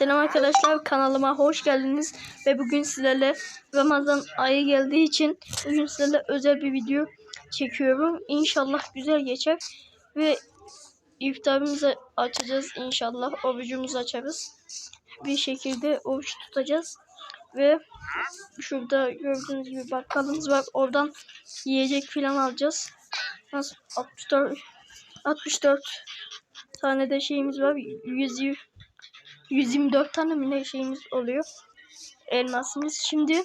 Selam arkadaşlar kanalıma hoş geldiniz ve bugün sizlerle Ramazan ayı geldiği için bugün sizlerle özel bir video çekiyorum. İnşallah güzel geçer ve iftarımızı açacağız inşallah orucumuzu açarız. Bir şekilde oruç tutacağız ve şurada gördüğünüz gibi bakkalımız var. Oradan yiyecek falan alacağız. Nasıl 64 64 tane de şeyimiz var. 100 124 tane mi ne şeyimiz oluyor. Elmasımız. Şimdi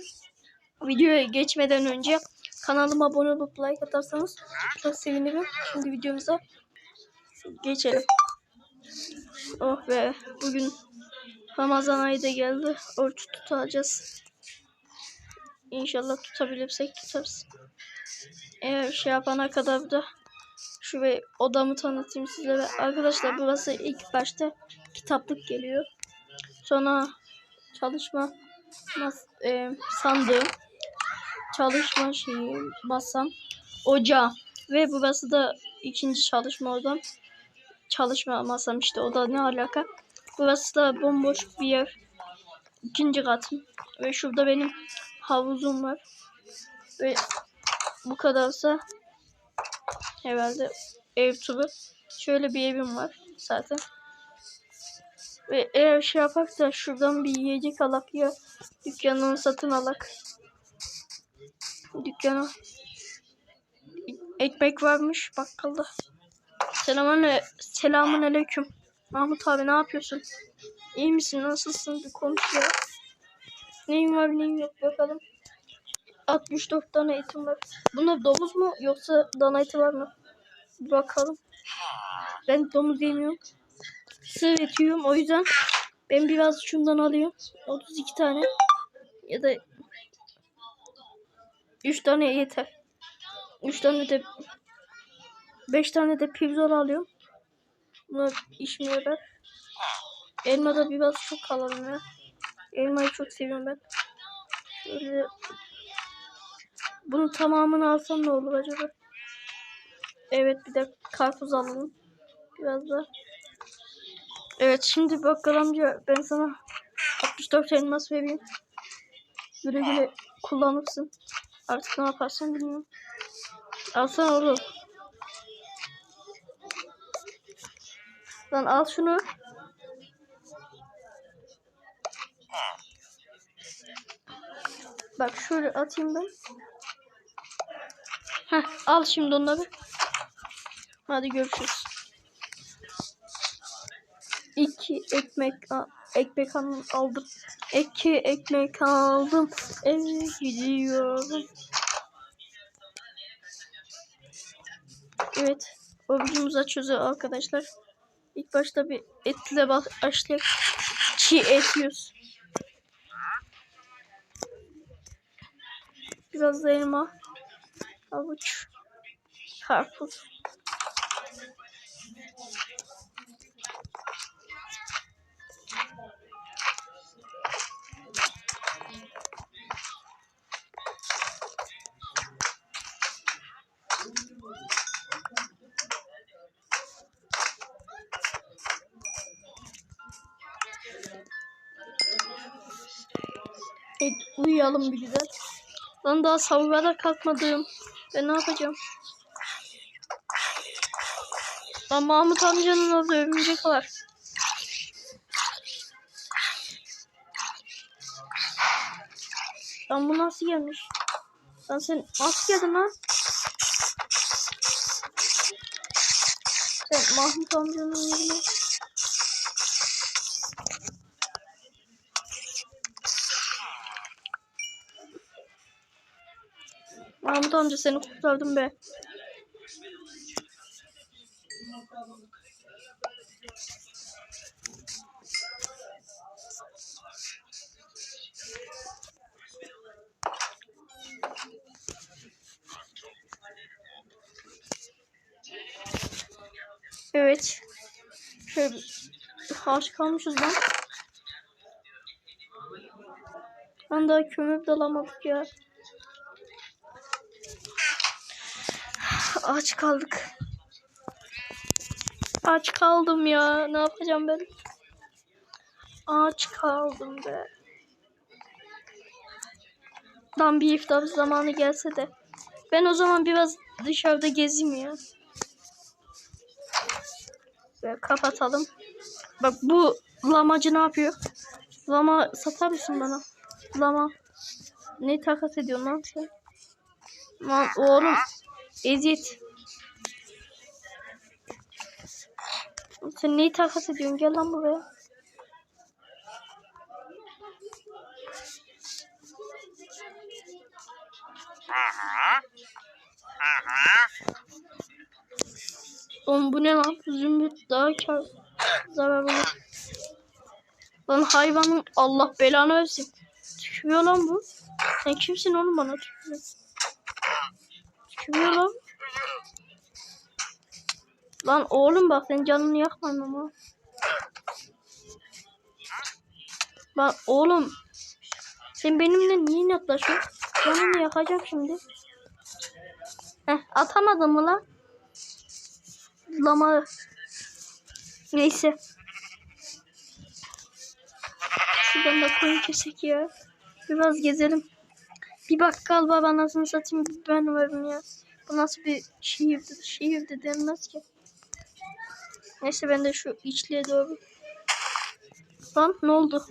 videoya geçmeden önce kanalıma abone olup like atarsanız çok sevinirim. Şimdi videomuza geçelim. Oh be bugün Ramazan ayı da geldi. Oruç tutacağız. İnşallah tutabilirsek tutarız. Eğer şey yapana kadar da şu ve odamı tanıtayım sizlere. Arkadaşlar burası ilk başta kitaplık geliyor. Sonra çalışma mas e, sandığı, çalışma şeyi, masam, ocağı ve burası da ikinci çalışma odam. Çalışma masam işte o da ne alaka? Burası da bomboş bir yer. İkinci katım. Ve şurada benim havuzum var. Ve bu kadarsa herhalde ev turu. Şöyle bir evim var zaten. Ve eğer şey yaparsa şuradan bir yiyecek alak ya dükkanını satın alak. Dükkana ekmek varmış bakkalda. Selamun, selamun aleyküm. Mahmut abi ne yapıyorsun? İyi misin? Nasılsın? Bir konuş ya. Neyin var neyin yok bakalım. 64 tane etim var. Bunlar domuz mu yoksa dana eti var mı? Bir bakalım. Ben domuz yemiyorum. Yiyorum. O yüzden ben biraz şundan alıyorum. 32 tane. Ya da 3 tane yeter. 3 tane de 5 tane de pirzol alıyorum. Bunlar işime yarar. Elma da biraz çok alalım ya. Elmayı çok seviyorum ben. Şöyle bunun tamamını alsam ne olur acaba? Evet bir de karpuz alalım. Biraz da. Evet şimdi bakkal amca ben sana 64 elmas vereyim. Güle güle kullanırsın. Artık ne yaparsan bilmiyorum. Alsana oğlum. Lan al şunu. Bak şöyle atayım ben. Heh, al şimdi onları. Hadi görüşürüz. İki ekmek ekmek al- aldım. İki ekmek aldım. Eve gidiyorum. Evet. Orucumuzu açıyoruz arkadaşlar. İlk başta bir etle başlayıp çiğ et yiyoruz. Biraz da elma. Havuç. Karpuz. Evet, uyuyalım bir güzel. Lan daha sahura da kalkmadım. Ben ne yapacağım? Lan Mahmut amcanın orada örümcek var. Lan bu nasıl gelmiş? Lan sen nasıl geldin lan? Sen Mahmut amcanın yerine... Mahmut amca seni kurtardım be. Evet. Şöyle harç kalmışız lan. Ben daha kömür dalamadık ya. Aç kaldık. Aç kaldım ya. Ne yapacağım ben? Ağaç kaldım be. Tam bir iftar zamanı gelse de. Ben o zaman biraz dışarıda gezeyim ya. Ve kapatalım. Bak bu lamacı ne yapıyor? Lama satar mısın bana? Lama. Ne takas ediyorsun lan sen? Lan oğlum. Eziyet. Sen neyi takas ediyorsun? Gel lan buraya. Oğlum bu ne lan? Zümrüt daha kar zararlı. Lan hayvanın Allah belanı versin. Tükürüyor lan bu. Sen kimsin oğlum bana tükürüyor. Tükürüyor lan. Oğlum bak sen canını yakmayın ama. Bak oğlum. Sen benimle niye inatlaşıyorsun? Canını yakacağım şimdi. Heh atamadın mı lan? Lama. Neyse. Şuradan da koyun kesek ya. Biraz gezelim. Bir bakkal var anasını satayım ben varım ya. Bu nasıl bir şehirdir? Şehirde denmez ki. Neyse ben de şu içliğe doğru. Lan ne oldu?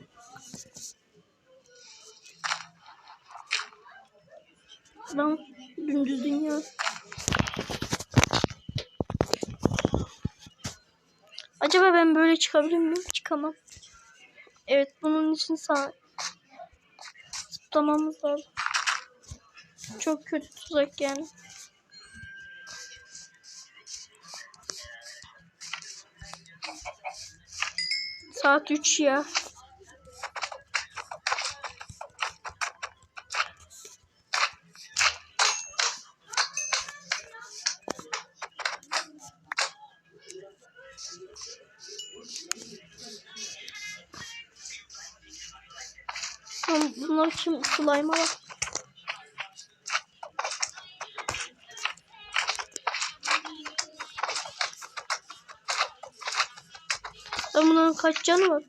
Lan dümdüz dünya. Acaba ben böyle çıkabilir miyim? Çıkamam. Evet bunun için sağ zıplamamız lazım. Çok kötü tuzak yani. Saat 3 ya. Bunlar kim? Slime'a bak. Lan bunların kaç canı var?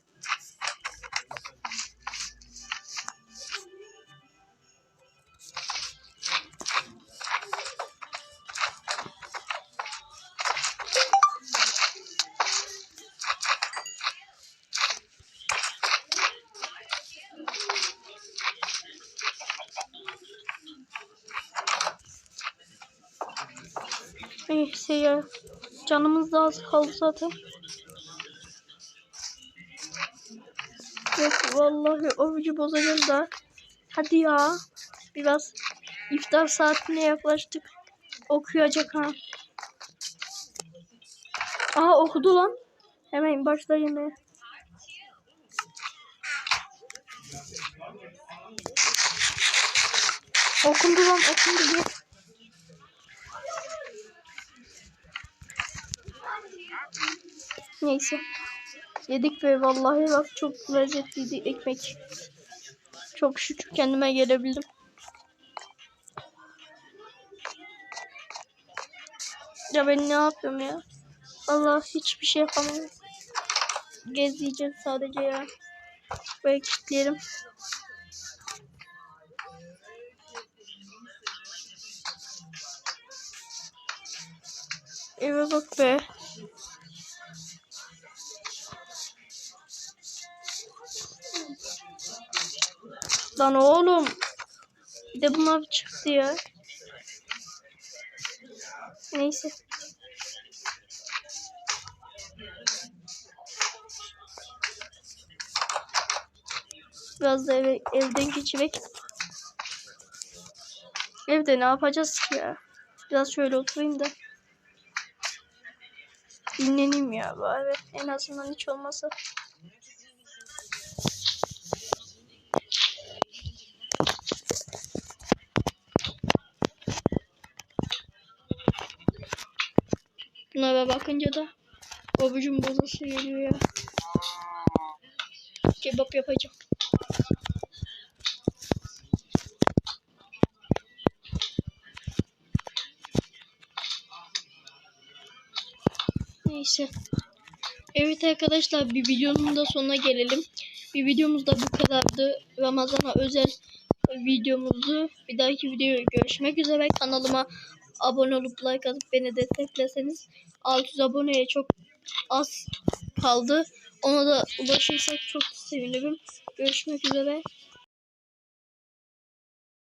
Neyse ya. Canımız da az kaldı zaten. Vallahi orucu bozacağız da. Hadi ya. Biraz iftar saatine yaklaştık. Okuyacak ha. Aha okudu lan. Hemen başla yemeğe. Okundu lan okundu. Gel. Neyse. Yedik ve vallahi bak çok lezzetliydi ekmek. Çok şükür kendime gelebildim. Ya ben ne yapıyorum ya? Allah hiçbir şey yapamıyorum. Gezeceğim sadece ya. Böyle kilitleyelim. Evet bak be. Lan oğlum. Bir de bunlar çıktı ya. Neyse. Biraz da eve, evden geçerek. Evde ne yapacağız ki ya? Biraz şöyle oturayım da. Dinleneyim ya bari. En azından hiç olmasa. Bunlara bakınca da babucum bozası geliyor ya. Kebap yapacağım. Neyse. Evet arkadaşlar bir videonun da sonuna gelelim. Bir videomuz da bu kadardı. Ramazan'a özel videomuzdu. Bir dahaki videoya görüşmek üzere. Kanalıma abone olup like atıp beni destekleseniz 600 aboneye çok az kaldı. Ona da ulaşırsak çok sevinirim. Görüşmek üzere.